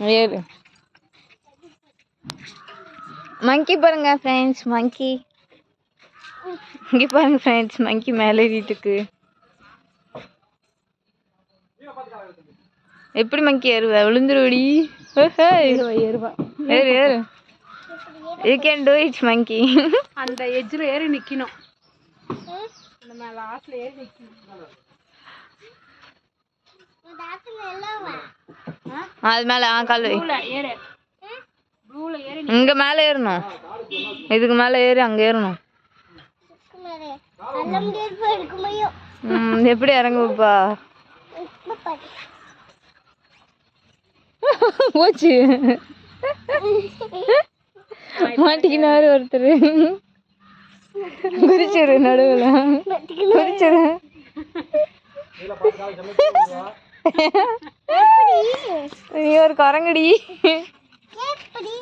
ஏறு மங்கி பாருங்க ஃப்ரெண்ட்ஸ் மங்கி இங்கே பாருங்க ஃப்ரெண்ட்ஸ் மங்கி மேலே ஏறிட்டு இருக்கு எப்படி மங்கி ஏறுவ விழுந்துருவடி ஏறுவா ஏறு ஏறு you can do it monkey அந்த எஜ்ஜில் ஏறி நிக்கணும் அந்த மேல லாஸ்ட்ல ஏறி நிக்கணும் அது மேலே ஆ கால் வை. இங்க மேலே ஏறணும். இதுக்கு மேலே ஏறி அங்க ஏறணும். எப்படி இறங்குப்பா போச்சு மாட்டிக்கினாரு ஒருத்தர். குறிச்சிரு நடுவுல. குறிச்சிரு நீ ஒரு குரங்குடி. எப்படி?